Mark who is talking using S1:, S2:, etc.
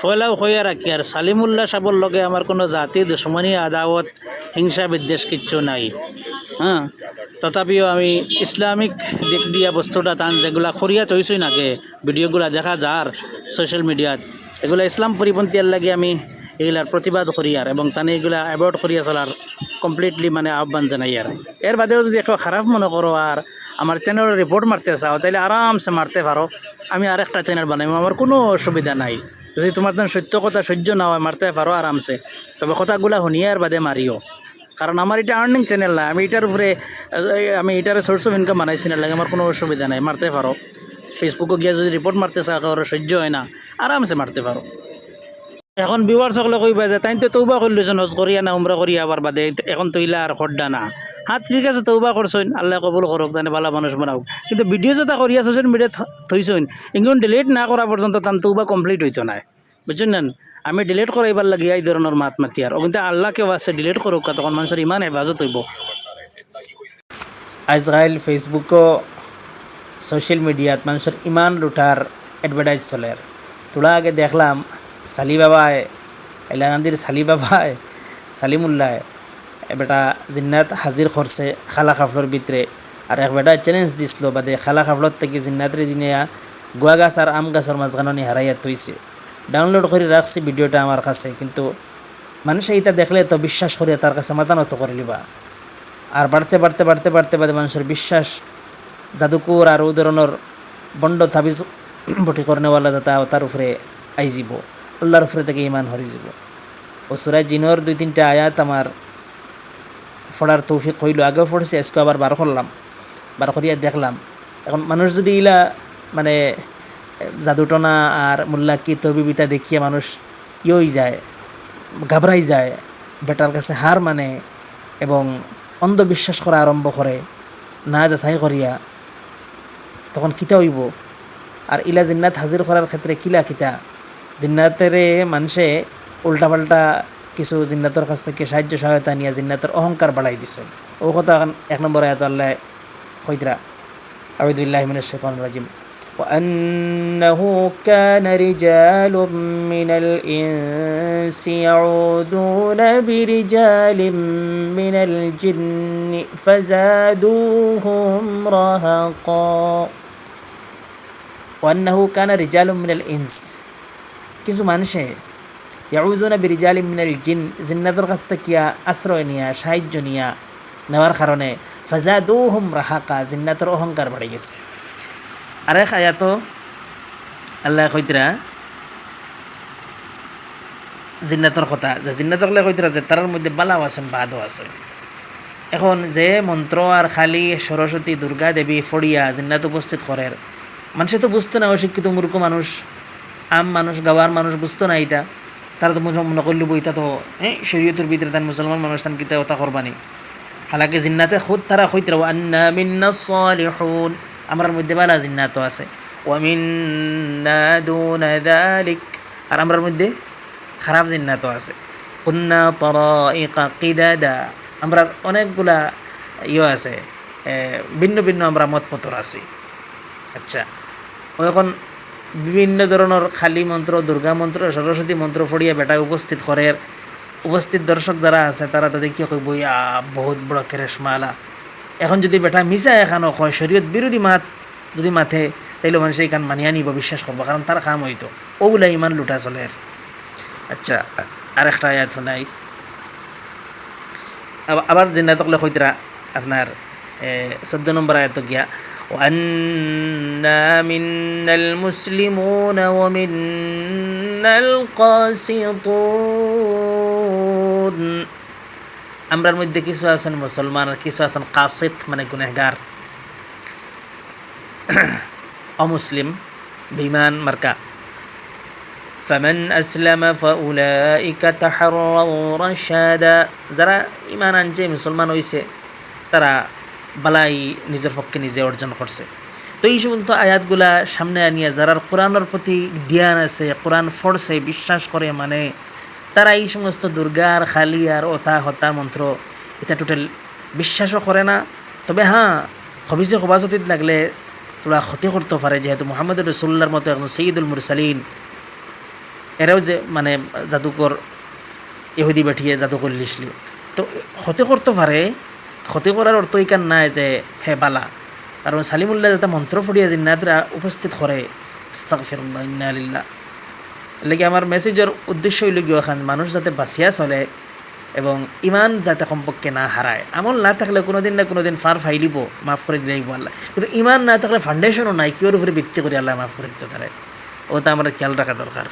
S1: ফয়লাও হইয়া রাখি, আর সালিমুল্লাহ সাবর লগে আমার কোনো জাতি, দুশ্মনী, আদাওয়াত, হিংসা, বিদ্বেষ কিচ্ছু নাই। হ্যাঁ? তথাপিও আমি ইসলামিক দিক দিয়া বস্তুটা টান, যেগুলা খরিয়াত হয়েছই নাকি ভিডিওগুলা দেখা যার সোশ্যাল মিডিয়াত এগুলা ইসলাম পরিপন্থীর লাগে আমি এগুলার প্রতিবাদ করি আর, এবং তানে এগুলা অ্যাভয়েড করিয়া চলার কমপ্লিটলি মানে আহ্বান জানাই আর। এর বাদেও যদি একটু খারাপ মনে করো আর আমার চ্যানেলের রিপোর্ট মারতে চাও তাহলে আরামসে মারতে পারো। আমি আরেকটা চ্যানেল বানাইব আমার কোনো অসুবিধা নাই। যদি তোমার যেন সত্য কথা সহ্য না হয়, মারতে পারো আরামসে। তবে কথাগুলা শুনিয়ে বাদে মারিও। কারণ আমার এটা আর্নিং চ্যানেল না। আমি এটার উপরে আমি এটার সোর্স অফ ইনকাম বানাইছি না লাগে আমার কোনো অসুবিধা নাই। মারতে পারো। ফেসবুকে গিয়ে যদি রিপোর্ট মারতে চাও সহ্য হয় না, আরামসে মারতে পারো। এখন বিওয়ার সকলে কইবা যে তাই তো তৌবা করলিছেন হজ করিয়া না, উমরা করিয়া আবার বাদে, এখন তৈলা আর খড্ডা না। হাত ঠিক আছে তৌবা করছেন আল্লাহ কবুল করুক তানে ভালো মানুষ বানাও কিন্তু ভিডিও যেটা করিয়া সোশ্যাল মিডিয়াত থইছেন এগুলো ডিলিট না করা পর্যন্ত তান তৌবা কমপ্লিট হইতো না বুঝছেন না আমি ডিলিট করাইবার লাগি এই ধরনের মাত মাতি আর কিন্তু আল্লাহকে আছে ডিলিট করুক তখন মানুষের ইমান হেফাজত হইব।
S2: আজকাল ফেসবুকও সোশ্যাল মিডিয়াত মানুষের ইমান লুটার এডভার্টাইজ চলে। তোলা আগে দেখলাম সালি বাবায় এলাকান্দির সালি বাবায় সালিমুল্লাহ বেটা জিন্নাত হাজির করছে খালা খাফলর ভিতরে। আর এক বেটা চ্যালেঞ্জ দিছিল বাদে খালা খাফলত থেকে জিন্নাতরে দিনে গুয়া গাছ আর আম গাছের মাঝখানি হারাইয়া তৈছে ডাউনলোড করে রাখছি ভিডিওটা আমার কাছে, কিন্তু মানুষে এটা দেখলে তো বিশ্বাস করে তার কাছে মাথা নত করে লিবা। আর বাড়তে বাড়তে বাড়তে বাড়তে বাড়তে মানুষের বিশ্বাস জাদুকুর আর ধরনের বন্ড তাবিজ বটি করনেওয়ালা যাতে তার উপরে আই যাব। আল্লাহর উপরে থেকে ইমান হরি যাব। ও সুরাই জিনোর দুই তিনটা আয়াত আমার ফোড়ার তৌফিক হইল, আগেও পড়েছি আজকে আবার বার করলাম, বার করিয়া দেখলাম। এখন মানুষ যদি ইলা মানে জাদুটনা আর মোল্লা কি তবিবিতা দেখিয়ে মানুষ ইয়েই যায়, ঘাবড়াই যায়, বেটার কাছে হার মানে এবং অন্ধবিশ্বাস করা আরম্ভ করে, না যাচাই করিয়া, তখন কিতা হইব? আর ইলা জিন্নাত হাজির করার ক্ষেত্রে কিলা কিতা? জিন্নাতেরে মানুষে উল্টাপাল্টা কিছু জিন্নাতর কাছ থেকে সাহায্য সহায়তা নিয়ে জিন্নাতের অহংকার বাড়াই দিছে ও কথা এখন এক নম্বর আয়াত আল্লাহ কইতরা আবিদুল্লাহ মিনাশ শাইতানির রাজিম وأنه كان رجال من الإنس يعودون برجال من الجن فزادوهم رهقا وأنه كان رجال من الإنس কিছু মানুষে ইয়াউজুনা বিরিজালি মিনাল জিন জিন্নাতের কাছ থেকে আশ্রয় নিয়া সাহায্য নিয়া নেওয়ার কারণে ফাজাদুহুম রাহাকা জিন্নাতের অহংকার বাড়ে গেছে আরেক আয়াতো আল্লাহ কইতরা জিন্নাতর কথা, যে জিন্নাতর কইতরা যে তার মধ্যে বালাও আছেন, বাদও আছে এখন যে মন্ত্র আর খালি সরস্বতী, দুর্গা দেবী, ফড়িয়া জিন্নাত উপস্থিত করে মানুষে তো বুঝতো না অশিক্ষিত মূর্খ মানুষ, আম মানুষ, গাওয়ার মানুষ বুঝতো না এটা। তারা তো মনে করলি বইটা তো হ্যাঁ শরীয়তের ভিতরে তান মুসলমান মানুষ তান কিতা কথা করবানি। হালাকি জিন্নাতে খুদ তারা কইতরা আন্না মিন্না সালিহুন। আমরার মধ্যে বালা জিন্নাতও আছে। ওয়ামিন্না দুনা যালিক। আর আমরার মধ্যে খারাপ জিন্নাতও আছে। কুন্না তরাইকা কিদাদা। আমরা অনেকগুলা ইয়ে আছে ভিন্ন ভিন্ন আমরা মত পতর আছি। আচ্ছা এখন বিভিন্ন ধরনের খালি মন্ত্র, দুর্গা মন্ত্র, সরস্বতী মন্ত্র পড়িয়া বেটা উপস্থিত করে। উপস্থিত দর্শক যারা আছে, তারা তো দেখিয়া কইব, ইয়া, বহুত বড় কেরেশমালা। এখন যদি বেটা মিশা এখানো কয়, শরীয়ত বিরোধী মাত যদি মাথে তাইলে মানুষ এইখান মানিয়া নিব, বিশ্বাস করব, কারণ তার কাম হইতো। ওগুলা ইমান লুটা চলে। আচ্ছা আর একটা আয়াত নাই আবার- আবার জিন্নাতকলে কইতরা আপনার চোদ্দ নম্বর আয়াত গিয়া। وأنا منا المسلمون ومنا القاسطون আমরার মধ্যে কিছু আছেন মুসলমান আর কিছু আছেন কাসিত মানে গুনেহগার অমুসলিম বেইমান মার্কা فمن أسلم فأولئك تحروا رشادا যারা ইমান আনছে মুসলমান হইছে তারা বালাই নিজের পক্ষে নিজে অর্জন করছে। তো এই সমস্ত আয়াতগুলা সামনে আনিয়া যারা কোরআনের প্রতি ধ্যান আছে, কোরআন ফড়ছে বিশ্বাস করে মানে তারা এই সমস্ত দুর্গার খালি আর ওতা হতা মন্ত্র এটা টোটাল বিশ্বাসও করে না। তবে হ্যাঁ হবিজে হবাজতিত লাগলে তোরা ক্ষতি করতে পারে, যেহেতু মোহাম্মদ রসুল্লার মতো একজন সঈদুল মুরসালিন। এরাও যে মানে জাদুকর ইহুদি বেঠিয়ে জাদুকর লিসলি। তো ক্ষতি করতে পারে ক্ষতি করার অর্থ ইকান নাই যে হে বালা। কারণ সালিমুল্লাহ যাতে মন্ত্র ফুটিয়ে জিন্নাতরা উপস্থিত করে ইস্তাগফিরুল্লাহ ইন্না লিল্লাহ। লেগে আমার মেসেজের উদ্দেশ্য হইল গিয়ে মানুষ যাতে বাঁচিয়া চলে এবং ইমান যাতে কমপক্ষে না হারায় আমল না থাকলে কোনোদিন না কোনোদিন ফার ফাইলিব মাফ করে দিলেই আল্লাহ। কিন্তু ইমান না থাকলে ফাউন্ডেশনও নাই কিওর উপরে ভিত্তি করে আল্লাহ মাফ করে দিতে পারে ওটা আমরা খেয়াল রাখা দরকার